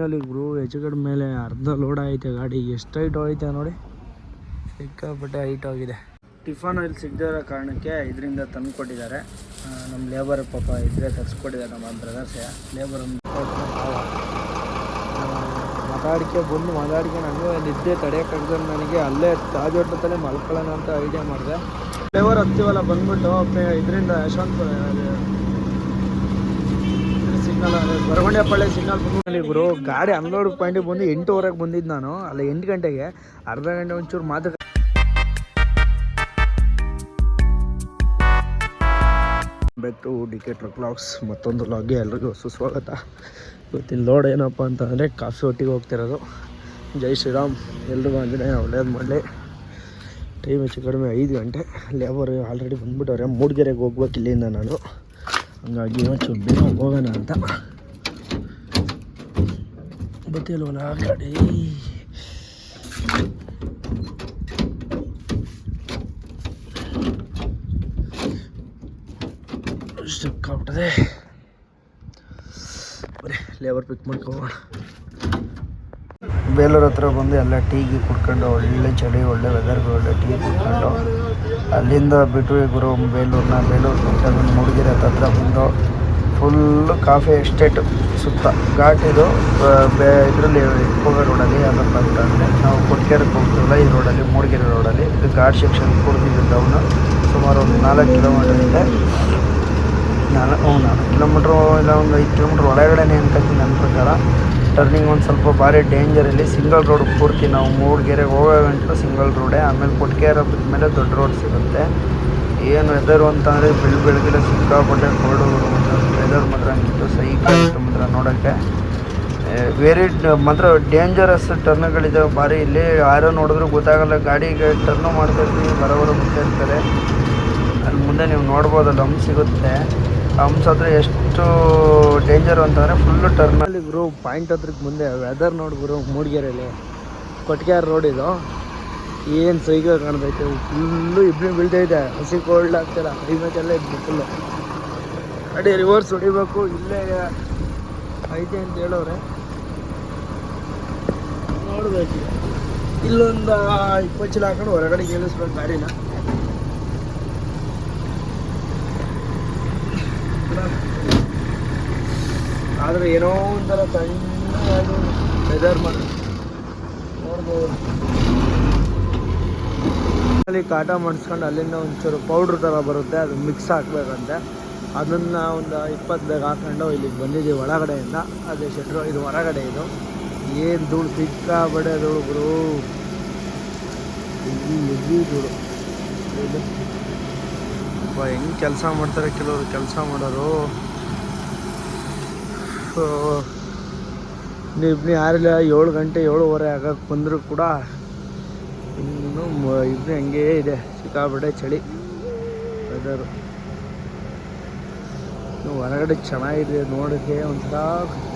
Finally bro ಹೆಚ್ಚು ಮೇಲೆ ಅರ್ಧ ಲೋಡ್ ಐತೆ ಗಾಡಿ. ಎಷ್ಟು ಹೈಟ್ ಹೋಯ್ತೆ ನೋಡಿ. ಸಿಕ್ಕಾಪಟ್ಟೆ ಹೈಟ್ ಆಗಿದೆ ಟಿಫನ್ ಇಲ್ಲಿ ಸಿಗದೇ ಕಾರಣಕ್ಕೆ ಇದರಿಂದ ತಂದು ಕೊಟ್ಟಿದ್ದಾರೆ ನಮ್ಮ ಲೇಬರ್ ಪಾಪ ಇದ್ರೆ ತರಿಸ್ಕೊಟ್ಟಿದ್ದಾರೆ ನಮ್ಮ ಬ್ರದರ್ಸೆ ಲೇಬರ್ ಮಾತಾಡಿಕೆ ಬಂದು ಮಾತಾಡಿಕೆ ನಾನು ನಿದ್ದೆ ತಡೆಯೋಕ್ಕಾಗ್ದೆ ನನಗೆ ಅಲ್ಲೇ ತಾಜ್ ಹೋಟ್ಲಲ್ಲೇ ಮಲ್ಕೊಳ್ಳೋಣ ಅಂತ ಐಡಿಯಾ ಮಾಡಿದೆ. ಲೇಬರ್ ಹತ್ತೀವಲ್ಲ ಬಂದ್ಬಿಟ್ಟು ಇದರಿಂದ ಯಶವಂತಪುರ ಸಿಗ್ನಲ್ ಬರಗೊಂಡೆಪಳ್ಳಿ ಸಿಗ್ನಲ್ ಗುರು ಗಾಡಿ ಅನ್ಲೋಡ್ ಪಾಯಿಂಟ್ ಬಂದು ಎಂಟೂವರೆಗೆ ಬಂದಿದ್ದು ನಾನು. ಅಲ್ಲ ಎಂಟು ಗಂಟೆಗೆ, ಅರ್ಧ ಗಂಟೆ ಒಂಚೂರು ಮಾತು ಬ್ಯಾಕ್ ಟು ಟ್ರಕ್ ಮತ್ತೊಂದು ಲಾಗ್ಗೆ ಎಲ್ರಿಗೂ ಸುಸ್ವಾಗತ. ಇವತ್ತಿನ ಲೋಡ್ ಏನಪ್ಪ ಅಂತಂದರೆ ಕಾಫಿ ಒಟ್ಟಿಗೆ ಹೋಗ್ತಿರೋದು. ಜೈ ಶ್ರೀರಾಮ್, ಎಲ್ರಿಗೂ ಆಂಜನೇಯ, ಒಳ್ಳೇದು ಮಾಡಲಿ. ಟೈಮ್ ಹೆಚ್ಚು ಕಡಿಮೆ ಐದು ಗಂಟೆ. ಲೇಬರ್ ಆಲ್ರೆಡಿ ಬಂದ್ಬಿಟ್ಟವ್ರೆ, ಮೂಡಿಗೆರೆಗೆ ಹೋಗ್ಬೇಕು ಇಲ್ಲಿಂದ ನಾನು. ಹಂಗಾಗಿ ಒಂಚೂರು ಬೇಗ ಹೋಗೋಣ ಅಂತ. ಗೊತ್ತಿಲ್ವಲ್ಲ ಗಾಡಿ. ಸಿಕ್ಕಾಬಿಟ್ಟದೆ ಬರೀ ಲೇಬರ್ ಪಿಕ್ ಮಾಡ್ಕೋಬೋಣ ಬೇಲೂರು ಹತ್ರ ಬಂದು ಎಲ್ಲ ಟೀ ಗೀ ಕುಡ್ಕೊಂಡು, ಒಳ್ಳೆ ಚಳಿ, ಒಳ್ಳೆ ವೆದರ್ ಒಳ್ಳೆ ಟೀ ಕುಡ್ಕೊಂಡು, ಅಲ್ಲಿಂದ ಬಿಟ್ಟು ಗುರು ಬೇಲೂರನ್ನ ಬೇಲೂರು ಬಿಟ್ಟು ಬಂದು ಮೂಡಿಗೆರೆ ಹತ್ರ ಬಂದು ಫುಲ್ಲು ಕಾಫಿ ಎಸ್ಟೇಟ್ ಸುತ್ತ. ಘಾಟಿದು ಇದು ಇದರಲ್ಲಿ ಹೋಗೋ ರೋಡಲ್ಲಿ ಯಾವ್ದಪ್ಪ ಅಂತ ಅಂದರೆ ನಾವು ಕೊಟ್ಗೆರೆಗೆ ಹೋಗ್ತೀವಲ್ಲ ಈ ರೋಡಲ್ಲಿ ಮೂಡಿಗೆರೆ ರೋಡಲ್ಲಿ ಇದು ಘಾಟ್ ಸೆಕ್ಷನ್ ಕೊಡ್ತಿದ್ದು ಡೌನು ಸುಮಾರು ಒಂದು ನಾಲ್ಕು ಕಿಲೋಮೀಟರ್ ಇದೆ. ನಾಲ್ಕು ನಾಲ್ಕು ಕಿಲೋಮೀಟ್ರು ಇಲ್ಲ, ಒಂದು ಐದು ಕಿಲೋಮೀಟ್ರ್ ಒಳಗಡೆನೇ ಅನ್ಕೋತೀನಿ ನನ್ನ ಪ್ರಕಾರ. ಟರ್ನಿಂಗ್ ಒಂದು ಸ್ವಲ್ಪ ಭಾರಿ ಡೇಂಜರಲ್ಲಿ ಸಿಂಗಲ್ ರೋಡ್ ಪೂರ್ತಿ ನಾವು ಮೂಡಿಗೆರೆಗೆ ಹೋಗೋ ಗಂಟಲು ಸಿಂಗಲ್ ರೋಡೇ ಆಮೇಲೆ ಕೊಟ್ಗೆರೆ ಮೇಲೆ ದೊಡ್ಡ ರೋಡ್ ಸಿಗುತ್ತೆ. ಏನು ವೆದರು ಅಂತಂದರೆ ಬೆಳ್ ಬೆಳಗ್ಗೆ ಸಿಕ್ಕಾಪಟ್ಟೆ ಕೋಲ್ಡ್ ವೆದರ್ ಮಾತ್ರ ಹಂಗಿತ್ತು ಸೈಕಾಗಿತ್ತು ಮಾತ್ರ ನೋಡೋಕ್ಕೆ. ವೆರಿ ಮಾತ್ರ ಡೇಂಜರಸ್ ಟರ್ನ್ಗಳಿದ್ದಾವೆ ಭಾರಿ ಇಲ್ಲಿ ಯಾರೋ ನೋಡಿದ್ರು ಗೊತ್ತಾಗಲ್ಲ. ಗಾಡಿಗೆ ಟರ್ನ್ ಮಾಡ್ತಾ ಬರೋಬರೋ ಇರ್ತಾರೆ ಅಲ್ಲಿ ಮುಂದೆ ನೀವು ನೋಡ್ಬೋದಲ್ಲ ಹಂಪ್ ಸಿಗುತ್ತೆ. ಹಂಪ್ಸ್ ಹತ್ರ ಎಷ್ಟು ಡೇಂಜರು ಅಂತಂದರೆ ಫುಲ್ಲು ಟರ್ನಲ್ಲಿ ಗುರು, ಪಾಯಿಂಟ್ ಹತ್ರಕ್ಕೆ ಮುಂದೆ ವೆದರ್ ನೋಡಿ ಗುರು ಮೂಡಿಗೆರೆಯಲ್ಲಿ ಕೊಟ್ಗೆರೆ ರೋಡ್ ಇದು. ಏನು ಸೈಕಲ್ ಕಾಣ್ತೈತೆ ಫುಲ್ಲು ಇಬ್ಬರು ಬೀಳ್ತೈತೆ ಹಸಿ ಕೋಲ್ಡ್ ಆಗ್ತಿಲ್ಲ. ಕ್ಲೈಮೇಟ್ ಎಲ್ಲ ಇದ್ದು ಫುಲ್ಲು ಅಡಿ ರಿವರ್ಸ್ ಹೊಡಿಬೇಕು. ಇಲ್ಲೇ ಐತೆ ಅಂತ ಹೇಳೋರೆ ನೋಡ್ಬೇಕು. ಇಲ್ಲೊಂದು ಇಪ್ಪತ್ತು ಚೀಲ ಹಾಕೊಂಡು ಹೊರಗಡೆ ಕೇಳಿಸ್ಬೇಕು ಗಾಡಿನ. ಆದರೆ ಏನೋ ಒಂಥರ ತಣ್ಣಗಾಗಿ ವೆದರ್ ಮಾಡಿ ನೋಡ್ಬೋದು. ಅಲ್ಲಿ ಕಾಟ ಮಾಡಿಸ್ಕೊಂಡು ಅಲ್ಲಿಂದ ಒಂಚೂರು ಪೌಡ್ರ್ ಥರ ಬರುತ್ತೆ, ಅದು ಮಿಕ್ಸ್ ಹಾಕ್ಬೇಕಂತೆ ಅದನ್ನು ಒಂದು ಇಪ್ಪತ್ತು ಬೇಗ ಹಾಕೊಂಡು ಇಲ್ಲಿಗೆ ಬಂದಿದ್ದೀವಿ ಒಳಗಡೆಯಿಂದ. ಅದೇ ಶೆಟ್ರು ಇದು ಹೊರಗಡೆ ಇದು. ಏನು ಧೂಳು ಸಿಕ್ಕಾಬಡೆ ಧೂಳು ಗುರು. ಎಲ್ಲಿ ಧೂಳು. ಹೆಂಗೆ ಕೆಲಸ ಮಾಡ್ತಾರೆ ಕೆಲವರು, ಕೆಲಸ ಮಾಡೋರು? ಇಬ್ಬನಿ ಯಾರಿಲ್ಲ, ಏಳು ಗಂಟೆ ಏಳುವರೆ ಆಗಕ್ಕೆ ಬಂದರೂ ಕೂಡ ಇನ್ನೂ ಇಬ್ಬನಿ ಹಂಗೇ ಇದೆ. ಸಿಕ್ಕಾಬಿಟ್ಟೆ ಚಳಿ. ವೆದರು ಹೊರಗಡೆ ಚೆನ್ನಾಗಿದೆ ನೋಡೋಕ್ಕೆ ಒಂಥರ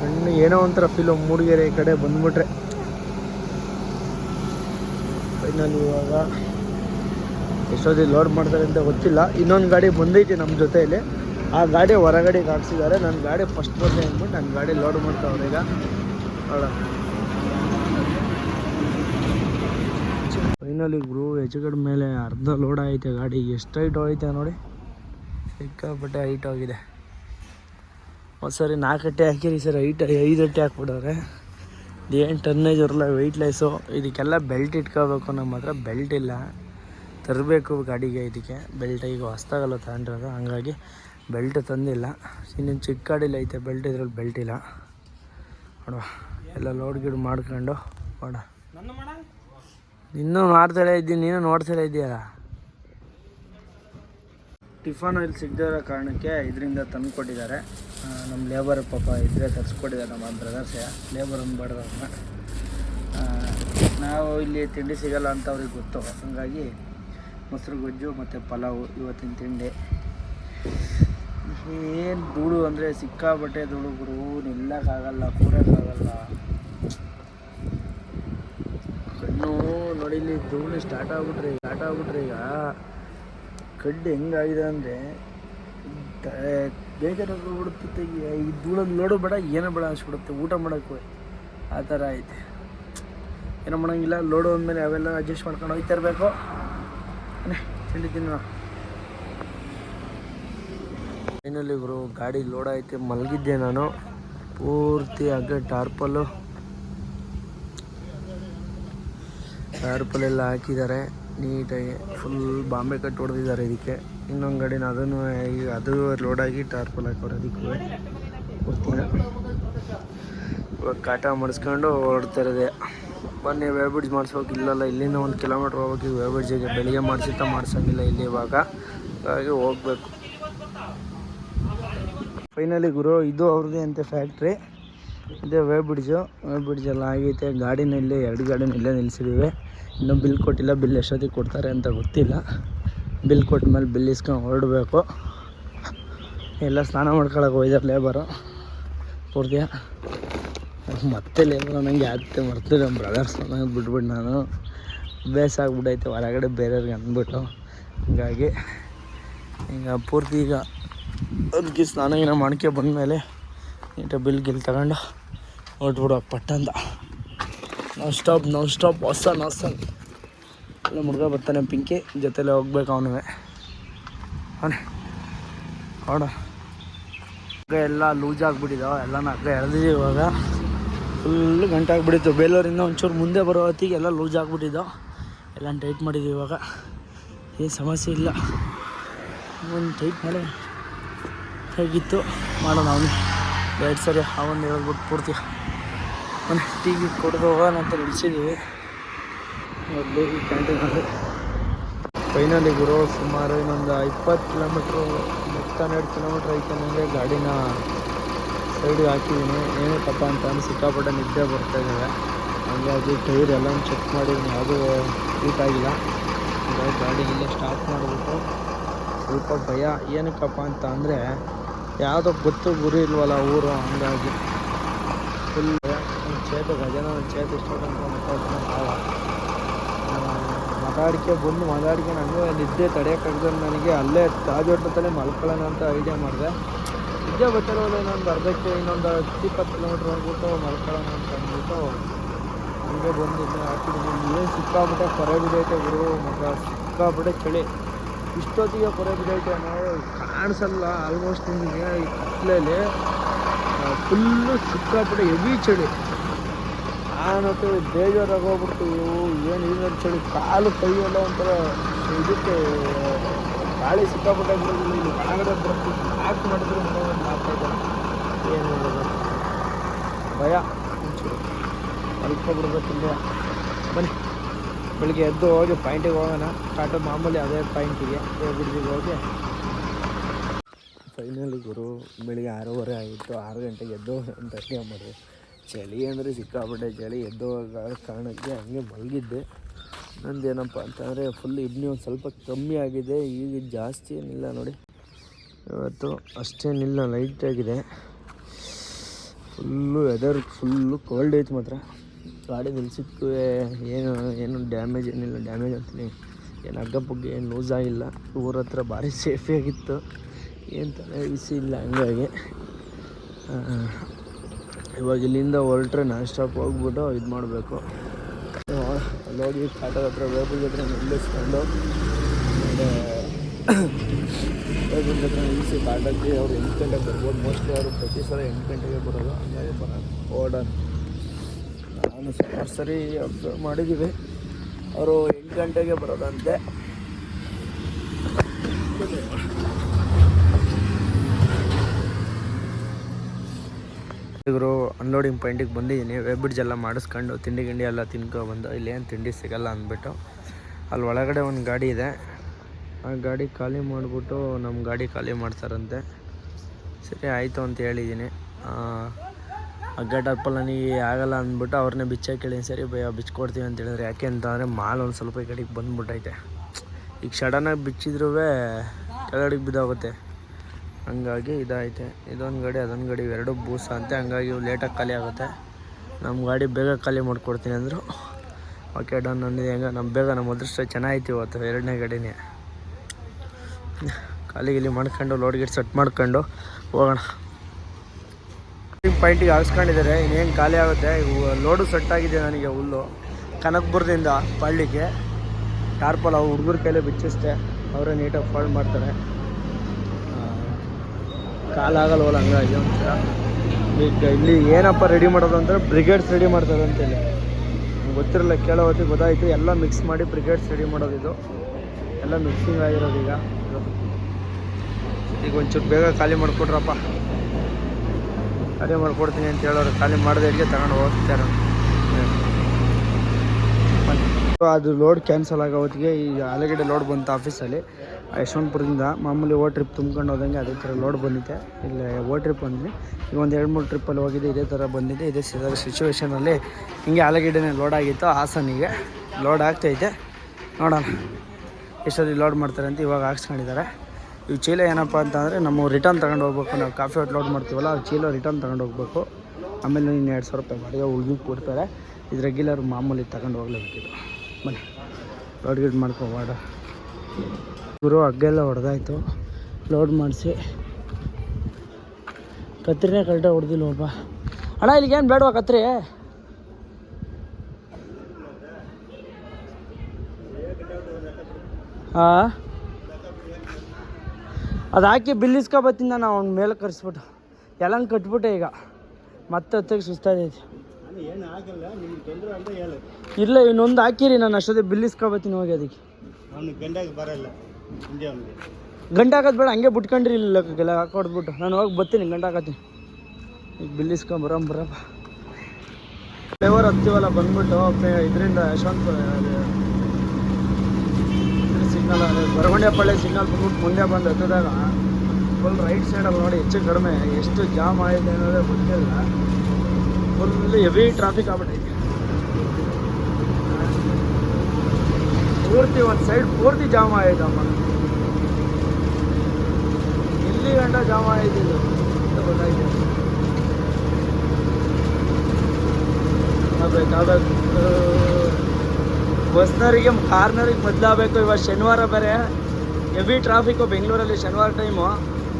ಕಣ್ಣು ಏನೋ ಒಂಥರ ಫೀಲು ಮೂಡಿಗೆರೆ ಈ ಕಡೆ ಬಂದ್ಬಿಟ್ರೆ. ಫೈನಲ್ ಇವಾಗ ಎಷ್ಟೊತ್ತಿಗೆ ಲೋಡ್ ಮಾಡ್ತಾರೆ ಅಂತ ಗೊತ್ತಿಲ್ಲ. ಇನ್ನೊಂದು ಗಾಡಿ ಬಂದೈತಿ ನಮ್ಮ ಜೊತೆಯಲ್ಲಿ. ಆ ಗಾಡಿ ಹೊರಗಡೆ ಹಾಕ್ಸಿದ್ದಾರೆ ನನ್ನ ಗಾಡಿ ಫಸ್ಟ್ ಬಂದೆ ಅಂದ್ಬಿಟ್ಟು ನನ್ನ ಗಾಡಿ ಲೋಡ್ ಮಾಡ್ತಾವ್ರೆ ಈಗ. ಫೈನಲಿ ಗುರು ಹೆಚ್ಚು ಕಡೆ ಮೇಲೆ ಅರ್ಧ ಲೋಡ್ ಐತೆ ಗಾಡಿ. ಎಷ್ಟು ಹೈಟ್ ಹೋಯ್ತೆ ನೋಡಿ. ಸಿಕ್ಕಾಪಟ್ಟೆ ಹೈಟ್ ಆಗಿದೆ ಒಂದು ಸರಿ ನಾಲ್ಕು ಅಟ್ಟೆ ಹಾಕಿರಿ ಸರ್. ಐಟ್ ಐದು ಅಟ್ಟೆ ಹಾಕ್ಬಿಡವ್ರೆ. ಏನು ಟರ್ನೇಜ್ ಇರಲ್ಲ ವೆಯ್ಟ್ಲೆಸ್ಸು ಇದಕ್ಕೆಲ್ಲ ಬೆಲ್ಟ್ ಇಟ್ಕೋಬೇಕು ನಮ್ಮ ಹತ್ರ. ಬೆಲ್ಟ್ ಇಲ್ಲ. ತರಬೇಕು ಗಾಡಿಗೆ ಇದಕ್ಕೆ. ಬೆಲ್ಟ್ ಈಗ ಹೊಸ್ದಾಗಲ್ಲ ತಗೊಂಡಿರೋದು ಹಂಗಾಗಿ ಬೆಲ್ಟ್ ತಂದಿಲ್ಲ. ಇನ್ನೊಂದು ಚಿಕ್ಕ ಗಾಡೀಲಿ ಐತೆ ಬೆಲ್ಟ್ ಇದ್ರಲ್ಲಿ ಬೆಲ್ಟ್ ಇಲ್ಲ. ನೋಡುವ ಎಲ್ಲ ಲೋಡ್ ಗಿಡ್ ಮಾಡ್ಕೊಂಡು ನೋಡ ಇನ್ನೂ ಮಾಡ್ತಾಳೆ ಇದ್ದೀನಿ ನೀನು ನೋಡ್ತಾಳೆ ಇದೆಯಲ್ಲ? ಟಿಫನ್ ಇಲ್ಲಿ ಸಿಗದೇ ಇರೋ ಕಾರಣಕ್ಕೆ ಇದರಿಂದ ತಂದು ಕೊಟ್ಟಿದ್ದಾರೆ ನಮ್ಮ ಲೇಬರ್ ಪಾಪ ಇದ್ರೆ ತರಿಸ್ಕೊಟ್ಟಿದ್ದಾರೆ ನಮ್ಮ ಬ್ರದರ್ಸೆ ಲೇಬರ್ ಬಡ್ದವ್ರನ್ನ. ನಾವು ಇಲ್ಲಿ ತಿಂಡಿ ಸಿಗಲ್ಲ ಅಂತ ಅವ್ರಿಗೆ ಗೊತ್ತು. ಹಂಗಾಗಿ ಮೊಸರು ಗೊಜ್ಜು ಮತ್ತು ಪಲಾವು ಇವತ್ತಿನ ತಿಂಡಿ. ಏನು ಧೂಳು ಅಂದರೆ ಸಿಕ್ಕಾಬಟ್ಟೆ ಧೂಳು ಗುರು, ನಿಲ್ಲಕ್ಕಾಗಲ್ಲ, ಕೂರಕ್ಕಾಗಲ್ಲ. ಕಣ್ಣು ನೋಡಿಲಿ ಧೂಳು ಸ್ಟಾರ್ಟ್ ಆಗ್ಬಿಟ್ರಿ ಸ್ಟಾರ್ಟ್ ಆಗ್ಬಿಟ್ರೆ ಈಗ ಕಡ್ಡು ಹೆಂಗಾಗಿದೆ ಅಂದರೆ ಬೇಜಾರಾಗಿ ಬಿಡುತ್ತೆ ಈ ಧೂಳಲ್ಲಿ ನೋಡು ಬೇಡ, ಏನೋ ಬೇಡ ಅನ್ಸ್ಬಿಡುತ್ತೆ. ಊಟ ಮಾಡೋಕ್ಕೆ ಆ ಥರ ಐತೆ. ಏನೋ ಮಾಡೋಂಗಿಲ್ಲ ಲೋಡು ಅಂದಮೇಲೆ ಅವೆಲ್ಲ ಅಡ್ಜಸ್ಟ್ ಮಾಡ್ಕೊಂಡು ಹೋಗ್ತಾ ಇರಬೇಕು. ತಿಂಡಿ ತಿನ್ನೋ ಫೈನಲಿ ಗುರು ಗಾಡಿ ಲೋಡ್ ಐತೆ ಮಲಗಿದ್ದೆ ನಾನು. ಪೂರ್ತಿ ಹಾಗೆ ಟಾರ್ಪಲ್ಲು ಟಾರ್ಪಲ್ ಎಲ್ಲ ಹಾಕಿದ್ದಾರೆ. ನೀಟಾಗಿ ಫುಲ್ ಬಾಂಬೆ ಕಟ್ ಹೊಡೆದಿದ್ದಾರೆ ಇದಕ್ಕೆ. ಇನ್ನೊಂದು ಗಾಡಿನ ಅದನ್ನು ಅದು ಅದು ಲೋಡಾಗಿ ಟಾರ್ಪಲ್ ಹಾಕೋರು ಅದಕ್ಕೆ. ಇವಾಗ ಕಾಟ ಮಾಡಿಸ್ಕೊಂಡು ಓಡ್ತಾ ಇರೋದೆ. ಬನ್ನಿ ವೇಬ್ರಿಡ್ಜ್ ಮಾಡಿಸ್ಬೇಕು ಇಲ್ಲಲ್ಲ, ಇಲ್ಲಿಂದ ಒಂದು ಕಿಲೋಮೀಟ್ರ್ ಹೋಗ್ಬೇಕು. ಈಗ ವೇಬ್ರಿಡ್ಜಿಗೆ ಬೆಳಿಗ್ಗೆ ಮಾಡಿಸಿತ್ತ ಮಾಡ್ಸೋಂಗಿಲ್ಲ ಇಲ್ಲಿ ಇವಾಗ. ಹಾಗಾಗಿ ಹೋಗ್ಬೇಕು. ಫೈನಲಿ ಗುರು, ಇದು ಅವ್ರದ್ದೇ ಅಂತೆ ಫ್ಯಾಕ್ಟ್ರಿ ಇದೇ ವೇ ಬ್ರಿಡ್ಜು ವೇ ಬ್ರಿಡ್ಜ್ ಎಲ್ಲ ಆಗೈತೆ. ಗಾಡಿನ ಇಲ್ಲೇ, ಎರಡು ಗಾಡಿನ ಇಲ್ಲೇ ನಿಲ್ಸಿದ್ದೀವಿ ಇನ್ನೂ ಬಿಲ್ ಕೊಟ್ಟಿಲ್ಲ. ಬಿಲ್ ಎಷ್ಟೊತ್ತಿಗೆ ಕೊಡ್ತಾರೆ ಅಂತ ಗೊತ್ತಿಲ್ಲ. ಬಿಲ್ ಕೊಟ್ಟ ಮೇಲೆ ಬಿಲ್ ಇಸ್ಕೊಂಡು ಹೊರಡಬೇಕು. ಎಲ್ಲ ಸ್ನಾನ ಮಾಡ್ಕೊಳಕ್ಕೆ ಹೋಯ್ದಾರೆ ಲೇಬರು ಪೂರ್ತಿಯ ಮತ್ತೆ ಲೇಬರ್ ನನಗೆ ಯಾಕೆ ಮರ್ತಿಲ್ಲ ನಮ್ಮ ಬ್ರದರ್ಸ್ ಅನ್ನೋದು ಬಿಟ್ಬಿಟ್ಟು ನಾನು. ಅಭ್ಯಾಸ ಆಗ್ಬಿಟ್ಟೈತೆ. ಹೊರಗಡೆ ಬೇರೆಯವ್ರಿಗೆ ಅಂದ್ಬಿಟ್ಟು. ಹೀಗಾಗಿ, ಈಗ ಪೂರ್ತಿ ಈಗ ಅದಕ್ಕೆ ಸ್ನಾನ ಗಿನ ಮಾಡ್ಕೆ ಬಂದಮೇಲೆ ನೀಟಾಗಿ ಬಿಲ್ ಗಿಲ್ ತಗೊಂಡು ಹೊರಟ್ಬಿಡು ಪಟ್ಟಂದ. ನಾವು ಸ್ಟಾಪ್ ನಾವು ಸ್ಟಾಪ್ ಹೊಸ ಹೊಸ ಎಲ್ಲ ಹುಡುಗ ಬರ್ತಾನೆ ಪಿಂಕಿ, ಜೊತೆಲೆ ಹೋಗ್ಬೇಕು ಅವನು ಅವನೇ, ನೋಡ. ಹಗ್ಗ ಎಲ್ಲ ಲೂಸ್ ಆಗಿಬಿಟ್ಟಿದ್ದಾವೆ ಎಲ್ಲನೂ ಹಗ್ಗ ಎಳೆದಿದ್ದೀವಿ ಇವಾಗ. ಫುಲ್ ಗಂಟೆ ಆಗಿಬಿಟ್ಟಿತ್ತು. ಬೇಲೂರಿಂದ ಒಂಚೂರು ಮುಂದೆ ಬರೋ ಹೊತ್ತಿಗೆ ಎಲ್ಲ ಲೂಸ್ ಆಗಿಬಿಟ್ಟಿದ್ದಾವೆ ಎಲ್ಲ ಟೈಟ್ ಮಾಡಿದ್ದೀವಿ ಇವಾಗ. ಏನು ಸಮಸ್ಯೆ ಇಲ್ಲ. ಒಂದು ಟೈಟ್ ಮಾಡಿ. ಹೇಗಿತ್ತು? ಮಾಡೋಣ ಅವನು ಎರಡು ಸರಿ ಅವನು ಹೇಳ್ಬಿಟ್ಟು ಪೂರ್ತಿ. ಅವನು ಟಿ ಕೊಡೋದು ಹೋಗೋಣ ಅಂತ ನಿಲ್ಸಿದ್ದೀವಿ ಬೇಗ ಕ್ಯಾಂಟೀನಲ್ಲಿ ಫೈನಲಿ ಗುರು, ಸುಮಾರು ಇನ್ನೊಂದು ಇಪ್ಪತ್ತು ಕಿಲೋಮೀಟ್ರು ಹನ್ನೆರಡು ಕಿಲೋಮೀಟ್ರ್ ಐತೆ ನನಗೆ ಗಾಡಿನ. ಸೈಡಿಗೆ ಹಾಕಿದ್ದೀನಿ ಏನಕ್ಕಪ್ಪ ಅಂತ ಅಂದ್ರೆ ಸಿಕ್ಕಾಪಟ್ಟೆ ನಿದ್ದೆ ಬರ್ತಾ ಇದ್ದಾವೆ ಹಂಗಾಗಿ ಟೈರ್ ಎಲ್ಲ ಚೆಕ್ ಮಾಡಿ ಯಾವುದೂ ಹೀಟ್ ಆಗಿಲ್ಲ. ಗಾಡಿ ಇಲ್ಲೇ ಸ್ಟಾರ್ಟ್ ಮಾಡಿಬಿಟ್ಟು ಸ್ವಲ್ಪ ಭಯ. ಏನಕ್ಕಪ್ಪ ಅಂತ ಅಂದರೆ ಯಾವುದೋ ಗೊತ್ತು ಗುರಿ ಇಲ್ವಲ್ಲ ಊರು, ಹಂಗಾಗಿ. ಫುಲ್ ಒಂದು ಚೇತು ಗಜನ ಒಂದು ಚೇತು ಇಷ್ಟೊಂದು ಮಾತಾಡಿಕೆ ಬಂದು ಮಾತಾಡಿಕೆ ನನಗೆ ನಿದ್ದೆ ತಡೆಯೋಕ್ಕಾಗ್ದ ನನಗೆ ಅಲ್ಲೇ ತಾಜೋಟದಲ್ಲೇ ಮಲ್ಕೊಳ್ಳೋಣ ಅಂತ ಐಡಿಯಾ ಮಾಡಿದೆ. ನಿದ್ದೆ ಬರ್ತಿರೋದು ಇನ್ನೊಂದು ಅರ್ಧಕ್ಕೆ ಇನ್ನೊಂದು ಹತ್ತು ಇಪ್ಪತ್ತು ಕಿಲೋಮೀಟ್ರ್ ಹೋಗ್ಬಿಟ್ಟು ಮಲ್ಕೊಳ್ಳೋಣ ಅಂತ ಅಂದ್ಬಿಟ್ಟು ಹಂಗೆ ಬಂದು ಹಾಕಿದ್ದೀನಿ ಏನು ಸಿಕ್ಕಾಬಿಟ್ಟೆ ಕೊರೆ ಬಿಡೈತೆ ಗುರು, ಮಗ ಸಿಕ್ಕಾಬಿಟ್ಟೆ ಚಳಿ. ಇಷ್ಟೊತ್ತಿಗೆ ಕೊರೆ ಬಿದ್ದೈತೆ ನಾವು ಕಾಣಿಸಲ್ಲ ಆಲ್ಮೋಸ್ಟ್ ನಿಮಗೆ ಈ ಕತ್ಲೆಯಲ್ಲಿ ಫುಲ್ಲು ಸಿಕ್ಕಾಪಟ್ಟೆ ಹೆವಿ ಚಳಿ. ನಾನಂತೂ ಬೇಜಾರಾಗೋಗ್ಬಿಡ್ತು ಏನು ಏನು ಇದು ಚಳಿ? ಕಾಲು ಕೈ ಎಲ್ಲ ಒಂಥರ ಇದಕ್ಕೆ, ಗಾಳಿ ಸಿಕ್ಕಾಪಟ್ಟೆ ಇಲ್ಲಿ ಕಾಂಗ್ರೆಸ್ ಬರ್ತೀವಿ ಯಾಕೆ ಮಾಡಿದ್ರು ಮಾತಾಡ್ತಾರೆ ಏನು ಮಾಡೋದು? ಭಯ. ಒಂಚೂರು ಮಲ್ಕೊಬಿಡ್ಬೇಕಿಲ್ಲ ಬನ್ನಿ. ಬೆಳಿಗ್ಗೆ ಎದ್ದು ಹೋಗಿ ಪಾಯಿಂಟಿಗೆ ಹೋಗೋಣ. ಕಾಟು ಮಾಮೂಲಿ ಅದೇ ಪಾಯಿಂಟಿಗೆ. ಬಿಡ್ದಿಗೆ ಹೋಗಿ. ಫೈನಲಿ ಗುರು, ಬೆಳಿಗ್ಗೆ ಆರೂವರೆ ಆಯಿತು ಆರು ಗಂಟೆಗೆ ಎದ್ದು ಒಂದು ದರ್ಶನ ಮಾಡಿದೆ. ಚಳಿ ಅಂದರೆ ಸಿಕ್ಕಾಪಟ್ಟೆ ಚಳಿ. ಎದ್ದು ಕಾರಣಕ್ಕೆ ಹಂಗೆ ಮಲಗಿದ್ದೆ. ನಂದೇನಪ್ಪ ಅಂತಂದರೆ ಫುಲ್ ಇಡ್ನಿ ಒಂದು ಸ್ವಲ್ಪ ಕಮ್ಮಿ ಆಗಿದೆ. ಈಗ ಜಾಸ್ತಿ ಏನಿಲ್ಲ ನೋಡಿ. ಇವತ್ತು ಅಷ್ಟೇನಿಲ್ಲ ಲೈಟಾಗಿದೆ ಫುಲ್ಲು ವೆದರ್ ಫುಲ್ಲು ಕೋಲ್ಡ್ ಐತೆ ಮಾತ್ರ. ಗಾಡಿ ನಿಲ್ಸಿದ್ದು ಏನು ಏನು ಡ್ಯಾಮೇಜ್ ಏನಿಲ್ಲ ಡ್ಯಾಮೇಜ್ ಅಂತೀನಿ. ಏನು ಹಗ್ಗ ಪುಗ್ಗ ಏನು ಲೂಸ್ ಆಗಿಲ್ಲ. ಊರ ಹತ್ರ ಭಾರಿ ಸೇಫಿಯಾಗಿತ್ತು ಏನು ಬಿಸಿ ಇಲ್ಲ ಹಂಗಾಗಿ. ಇವಾಗ ಇಲ್ಲಿಂದ ಹೊರಟ್ರೆ ನಾನ್ ಸ್ಟಾಪ್ ಹೋಗ್ಬಿಟ್ಟು ಇದು ಮಾಡಬೇಕು. ಅಲ್ಲೋಗಿ ಕಾಟದ ಹತ್ರ ವೇಬಲ್ ಹತ್ರ ನಿಲ್ಲಿಸ್ಕೊಂಡು ವೇಬಲ್ ಹತ್ರ ನಿಲ್ಲಿಸಿ ಕಾಟಕ್ಕೆ ಅವ್ರು ಎಂಟು ಗಂಟೆಗೆ ಬರ್ಬೋದು. ಮೋಸ್ಟ್ಲಿ ಅವರು ಪ್ರತಿ ಸಲ ಎಂಟು ಗಂಟೆಗೆ ಬರೋದು. ಹಂಗಾಗಿ ಬರೋಣ ಓಡೋಣ ನಾನು ಸುಮಾರು ಸರಿ ಅಬ್ಸರ್ವ್ ಮಾಡಿದ್ದೀವಿ ಅವರು ಎಂಟು ಗಂಟೆಗೆ ಬರೋದಂತೆ. ಇವರು ಅನ್ಲೋಡಿಂಗ್ ಪಾಯಿಂಟಿಗೆ ಬಂದಿದ್ದೀನಿ. ವೆಬ್ ಬ್ರಿಡ್ಜ್ ಎಲ್ಲ ಮಾಡಿಸ್ಕೊಂಡು ತಿಂಡಿ ಗಿಂಡಿ ಎಲ್ಲ ತಿನ್ಕೊ ಬಂದು ಇಲ್ಲಿ ಏನು ತಿಂಡಿ ಸಿಗಲ್ಲ ಅಂದ್ಬಿಟ್ಟು ಅಲ್ಲಿ ಒಳಗಡೆ ಒಂದು ಗಾಡಿ ಇದೆ. ಆ ಗಾಡಿ ಖಾಲಿ ಮಾಡಿಬಿಟ್ಟು ನಮ್ಮ ಗಾಡಿ ಖಾಲಿ ಮಾಡ್ತಾರಂತೆ. ಸರಿ, ಆಯಿತು ಅಂತ ಹೇಳಿದ್ದೀನಿ ಹಗ್ಗ ಟಪ್ಪಲ್ ನನಗೆ ಆಗಲ್ಲ ಅಂದ್ಬಿಟ್ಟು ಅವ್ರನ್ನೇ ಬಿಚ್ಚಕ್ಕೆ ಕೇಳಿ ಸರಿ ಬಿಚ್ಕೊಡ್ತೀವಿ ಅಂತ ಹೇಳಿದ್ರೆ. ಯಾಕೆ ಅಂತ ಅಂದರೆ ಮಾಲ್ ಒಂದು ಸ್ವಲ್ಪ ಈ ಕಡೆಗೆ ಬಂದ್ಬಿಟ್ಟೈತೆ. ಈಗ ಸಡನ್ನಾಗಿ ಬಿಚ್ಚಿದ್ರೂ ಕೆಳಗಡೆಗೆ ಬಿದ್ದೋಗುತ್ತೆ. ಹಂಗಾಗಿ ಇದಾಯಿತೆ. ಇದೊಂದು ಗಾಡಿ, ಅದೊಂದು ಗಾಡಿ ಎರಡು ಬೂಸ ಅಂತೆ. ಹಂಗಾಗಿ ಇವು ಲೇಟಾಗಿ ಖಾಲಿ ಆಗುತ್ತೆ. ನಮ್ಮ ಗಾಡಿ ಬೇಗ ಖಾಲಿ ಮಾಡಿಕೊಡ್ತೀನಿ ಅಂದರು. ಓಕೆ ಡನ್ ಅಂದಿದೆ ಹೆಂಗೆ ನಮ್ಮ ಬೇಗ ನಮ್ಮ ಅದೃಷ್ಟ ಚೆನ್ನಾಗಿತ್ತು ಇವತ್ತು, ಎರಡನೇ ಗಾಡಿನೇ. ಖಾಲಿ ಗಿಲಿ ಮಾಡ್ಕೊಂಡು ಲೋಡ್ ಗೇಟ್ ಸೆಟ್ ಮಾಡ್ಕೊಂಡು ಹೋಗೋಣ. ಪಾಯಿಂಟಿಗೆ ಹಾಕ್ಸ್ಕೊಂಡಿದ್ದಾರೆ, ಇನ್ನೇನು ಖಾಲಿ ಆಗುತ್ತೆ? ಲೋಡು ಸೆಟ್ ಆಗಿದೆ ನನಗೆ ಹುಲ್ಲು. ಕನಕಪುರದಿಂದ ಪಾಳ್ಯಕ್ಕೆ ಟಾರ್ಪಲ್ ಅವ್ರು ಹುಡುಗರ ಕೈಲೇ ಬಿಚ್ಚಿಸ್ತೆ ಅವರೇ ನೀಟಾಗಿ ಫಾಲ್ಡ್ ಮಾಡ್ತಾರೆ. ಕಾಲಾಗಲ್ವಲ್ಲ ಹಂಗಾಗಿ ಒಂಥರ. ಈಗ ಇಲ್ಲಿ ಏನಪ್ಪ ರೆಡಿ ಮಾಡೋದು ಅಂದರೆ ಬ್ರಿಗೇಡ್ಸ್ ರೆಡಿ ಮಾಡ್ತಾರೆ ಅಂತೇಳಿ. ಗೊತ್ತಿರಲ್ಲ, ಕೇಳೋ ಹೊತ್ತಿಗೆ ಗೊತ್ತಾಯಿತು. ಎಲ್ಲ ಮಿಕ್ಸ್ ಮಾಡಿ ಬ್ರಿಗೇಡ್ಸ್ ರೆಡಿ ಮಾಡೋದು ಇದು. ಎಲ್ಲ ಮಿಕ್ಸಿಂಗ್ ಆಗಿರೋದು ಈಗ. ಈಗ ಒಂಚೂರು ಬೇಗ ಖಾಲಿ ಮಾಡಿಕೊಡ್ರಪ್ಪ ಖಾಲಿ ಮಾಡ್ಕೊಡ್ತೀನಿ ಅಂತ ಹೇಳೋರು ಖಾಲಿ ಮಾಡದೆ ಇಲ್ಲಿಗೆ ತಗೊಂಡು ಹೋಗ್ತಾರೆ ಅದು ಲೋಡ್ ಕ್ಯಾನ್ಸಲ್ ಆಗೋ ಹೊತ್ತಿಗೆ ಈ ಆಲೂಗಡ್ಡೆ ಲೋಡ್ ಬಂತು ಆಫೀಸಲ್ಲಿ ಯಶವಂತಪುರದಿಂದ ಮಾಮೂಲಿ ಓ ಟ್ರಿಪ್ ತುಂಬ್ಕೊಂಡು ಹೋದಂಗೆ ಅದೇ ಥರ ಲೋಡ್ ಬಂದಿದೆ ಇಲ್ಲಿ ಓ ಟ್ರಿಪ್ ಬಂದ್ವಿ. ಈಗ ಒಂದು ಎರಡು ಮೂರು ಟ್ರಿಪ್ಪಲ್ಲಿ ಹೋಗಿದ್ದೆ, ಇದೇ ಥರ ಬಂದಿದೆ. ಇದೇ ಸಿಚುವೇಶನಲ್ಲಿ ಹಿಂಗೆ ಆಲೂಗಡ್ಡೆನೇ ಲೋಡ್ ಆಗಿತ್ತು, ಹಾಸನಿಗೆ ಲೋಡ್ ಆಗ್ತೈತೆ. ನೋಡೋಣ ಎಷ್ಟೊತ್ತಿಗೆ ಲೋಡ್ ಮಾಡ್ತಾರೆ ಅಂತ ಇವಾಗ ಹಾಕ್ಸ್ಕೊಂಡಿದ್ದಾರೆ. ಇವು ಚೀಲ ಏನಪ್ಪ ಅಂತಂದರೆ ನಮ್ಮ ರಿಟರ್ನ್ ತಗೊಂಡು ಹೋಗ್ಬೇಕು. ನಾವು ಕಾಫಿ ಲೋಡ್ ಮಾಡ್ತೀವಲ್ಲ, ಆ ಚೀಲ ರಿಟರ್ನ್ ತಗೊಂಡು ಹೋಗ್ಬೇಕು. ಆಮೇಲೆ ಇನ್ನು ಎರಡು ಸಾವಿರ ರೂಪಾಯಿ ಬಾಡಿಗೆ ಹುಡುಗಿ ಕೊಡ್ತಾರೆ. ಇದು ರೆಗ್ಯುಲರ್ ಮಾಮೂಲಿ ತಗೊಂಡು ಹೋಗ್ಲೇಬೇಕಿದು ಬನ್ನಿ. ಲೋಡ್ ಗಿಡ್ ಮಾಡ್ಕೊ ಮಾಡ ಗುರು, ಹಗ್ಗೆಲ್ಲ ಹೊಡೆದಾಯ್ತು. ಲೋಡ್ ಮಾಡಿಸಿ. ಕತ್ರಿನೇ ಕರೆಕ್ಟಾಗಿ ಒಬ್ಬ ಅಣ್ಣ ಇಲ್ಲಿಗೇನು ಬೇಡವಾ ಕತ್ರಿ? ಹಾಂ ಅದು ಹಾಕಿ ಬಿಲ್ ಬತ್ತಿಂದ ನಾನು ಅವ್ನ ಮೇಲೆ ಕರೆಸ್ಬಿಟ್ಟು. ಎಲ್ಲಂಗೆ ಕಟ್ಬಿಟ್ಟೆ ಈಗ. ಮತ್ತೆ ಹತ್ತಕ್ಕೆ ಸುಸ್ತಾದೈತಿ ಇಲ್ಲ, ಇನ್ನೊಂದು ಹಾಕಿರಿ, ನಾನು ಅಷ್ಟೊತ್ತಿಗೆ ಬಿಲ್ ಇಸ್ಕೊಬತ್ತೀನಿ ಹೋಗಿ ಅದಕ್ಕೆ. ಗಂಟೆ ಹಾಕೋದು ಬೇಡ, ಹಂಗೆ ಬಿಟ್ಕೊಂಡ್ರಿ ಇಲ್ಲ ಹಾಕೊಡ್ಬಿಟ್ಟು. ನಾನು ಹೋಗಿ ಬರ್ತೀನಿ ಗಂಟೆ ಹಾಕತ್ತೀನಿ. ಈಗ ಬಿಲ್ ಇಸ್ಕೊಂಬರಂ ಬರಪ್ಪ ಫ್ಲೇವರ್ ಹತ್ತೀವಲ್ಲ, ಬಂದ್ಬಿಟ್ಟು, ಇದರಿಂದ ಯಶವಂತಪುರ ಸಿಗ್ನಲ್ ಬರಗೊಂಡೆಪಳ್ಳಿ ಸಿಗ್ನಲ್ ಬಂದ್ಬಿಟ್ಟು ಮುಂದೆ ಬಂದು ಹತ್ತಿದಾಗ ಫುಲ್ ರೈಟ್ ಸೈಡಲ್ಲಿ ನೋಡಿ ಹೆಚ್ಚು ಕಡಿಮೆ. ಎಷ್ಟು ಜಾಮ್ ಆಗಿದೆ ಅನ್ನೋದೇ ಗೊತ್ತಿಲ್ಲ. ಫುಲ್ ಹೆವಿ ಟ್ರಾಫಿಕ್ ಆಗ್ಬಿಟ್ಟೈತೆ ಪೂರ್ತಿ ಒಂದು ಸೈಡ್ ಪೂರ್ತಿ ಜಾಮ್ ಆಯ್ತಮ್ಮ ಇಲ್ಲಿ ಗಂಟ ಜಾಮ್ ಆಯ್ತಿದ್ದು ಗೊತ್ತಾಯ್ತು. ಬಸ್ನವರಿಗೆ ಕಾರ್ನರಿಗೆ ಬದಲಾಗಬೇಕು. ಇವಾಗ ಶನಿವಾರ ಬೇರೆ ಹೆವಿ ಟ್ರಾಫಿಕ್ಕು ಬೆಂಗಳೂರಲ್ಲಿ ಶನಿವಾರ ಟೈಮು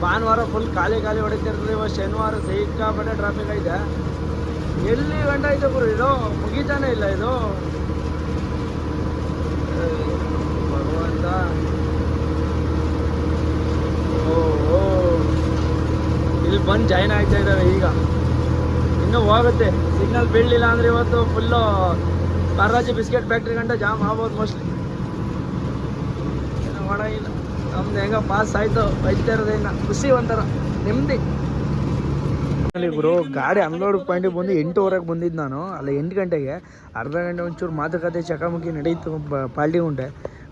ಭಾನುವಾರ ಫುಲ್ ಖಾಲಿ ಖಾಲಿ ಹೊಡಿತಿರ್ತದೆ ಇವಾಗ ಶನಿವಾರ ಸಿಕ್ಕಾಪಟ್ಟೆ ಟ್ರಾಫಿಕ್ ಐತೆ ಎಲ್ಲಿ ಗಂಟ ಐತೆ ಗುರು, ಇದು ಮುಗಿತಾನೆ ಇಲ್ಲ ಇದು. ಓ. ಇಲ್ಲಿ ಬಂದು ಜಾಯ್ನ್ ಆಗ್ತಾ ಇದ್ದಾವೆ ಈಗ. ಇನ್ನೂ ಹೋಗುತ್ತೆ. ಸಿಗ್ನಲ್ ಬೀಳಲಿಲ್ಲ ಅಂದ್ರೆ ಇವತ್ತು ಫುಲ್ಲು ಪಾರಾಜಿ ಬಿಸ್ಕೆಟ್ ಫ್ಯಾಕ್ಟ್ರಿ ಗಂಟ ಜಾಮ್ ಆಗ್ಬೋದು ಮೋಸ್ಟ್ಲಿ ಏನೋ ಮಾಡೋಂಗಿಲ್ಲ ನಮ್ದು ಹೆಂಗ ಪಾಸ್ ಆಯ್ತು, ಬೈತಾ ಖುಷಿ ಒಂಥರ, ನೆಮ್ಮದಿ. ಗುರು, ಗಾಡಿ ಅನ್ಲೋಡ್ ಪಾಯಿಂಟಿಗೆ ಬಂದು ಎಂಟೂವರೆಗೆ ಬಂದಿದ್ದು ನಾನು. ಅಲ್ಲ ಎಂಟು ಗಂಟೆಗೆ ಅರ್ಧ ಗಂಟೆ ಒಂಚೂರು ಮಾತುಕತೆ, ಚಕಮಕಿ ನಡೀತು ಪಾಲ್ಟಿ ಉಂಟೆ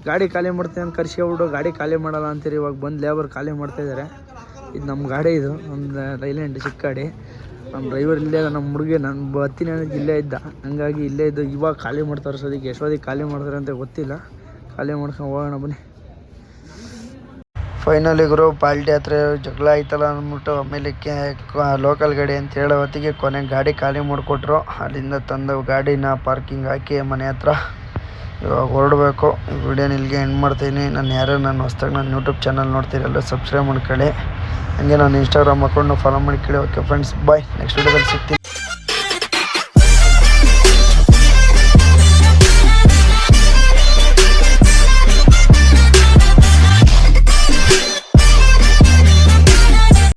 ಗಾಡಿ ಖಾಲಿ ಮಾಡ್ತೀನಿ ಅಂತ ಕರ್ಸ್ಕೊಬಿಟ್ಟು ಗಾಡಿ ಖಾಲಿ ಮಾಡಲ್ಲ ಅಂತೀರಿ, ಇವಾಗ ಬಂದು ಲೇಬರ್ ಖಾಲಿ ಮಾಡ್ತಾ ಇದ್ದಾರೆ. ಇದು ನಮ್ಮ ಗಾಡಿ ಇದು ಒಂದು ಲೈಲ್ಯಾಂಡ್ ಚಿಕ್ಕ ಗಾಡಿ. ನಮ್ಮ ಡ್ರೈವರ್ ಇಲ್ಲೇ ನಮ್ಮ ಹುಡುಗಿ ನನ್ನ ಬರ್ತೀನಿ ಅನ್ನೋದು ಇಲ್ಲೇ ಇದ್ದ. ಹಂಗಾಗಿ ಇಲ್ಲೇ ಇದ್ದು ಇವಾಗ ಖಾಲಿ ಮಾಡ್ತಾರೆ ಸೋದಿಗೆ ಎಷ್ಟೊತ್ತಿಗೆ ಖಾಲಿ ಮಾಡ್ತಾರೆ ಅಂತ ಗೊತ್ತಿಲ್ಲ. ಖಾಲಿ ಮಾಡ್ಕೊಂಡು ಹೋಗೋಣ ಬನ್ನಿ. ಫೈನಲಿ ಗುರು, ಪಾಲ್ಟಿ ಹತ್ರ ಜಗಳ ಆಯ್ತಲ್ಲ ಅಂದ್ಬಿಟ್ಟು ಆಮೇಲೆ ಲೋಕಲ್ ಗಾಡಿ ಅಂತ ಹೇಳೋ ಹೊತ್ತಿಗೆ ಕೊನೆಗೆ ಗಾಡಿ ಖಾಲಿ ಮಾಡಿಕೊಟ್ರು. ಅಲ್ಲಿಂದ ತಂದು ಗಾಡಿನ ಪಾರ್ಕಿಂಗ್ ಹಾಕಿ ಮನೆ ಹತ್ರ. ಇವಾಗ ಹೊರಡಬೇಕು. ಈ ವಿಡಿಯೋನ ಇಲ್ಲಿಗೆ ಎಂಡ್ ಮಾಡ್ತೀನಿ. ನಾನು ಯಾರು ನಾನು ಹೊಸ್ದಾಗಿ ನನ್ನ ಯೂಟ್ಯೂಬ್ ಚಾನಲ್ ನೋಡ್ತೀರಲ್ಲ ಸಬ್ಸ್ಕ್ರೈಬ್ ಮಾಡ್ಕೊಳ್ಳಿ. ಹಂಗೆ ನಾನು ಇನ್ಸ್ಟಾಗ್ರಾಮ್ ಅಕೌಂಟ್ನ ಫಾಲೋ ಮಾಡ್ಕೊಳ್ಳಿ ಓಕೆ ಫ್ರೆಂಡ್ಸ್ ಬಾಯ್ ನೆಕ್ಸ್ಟ್ ವಿಡಿಯೋದಲ್ಲಿ ಸಿಗ್ತೀನಿ.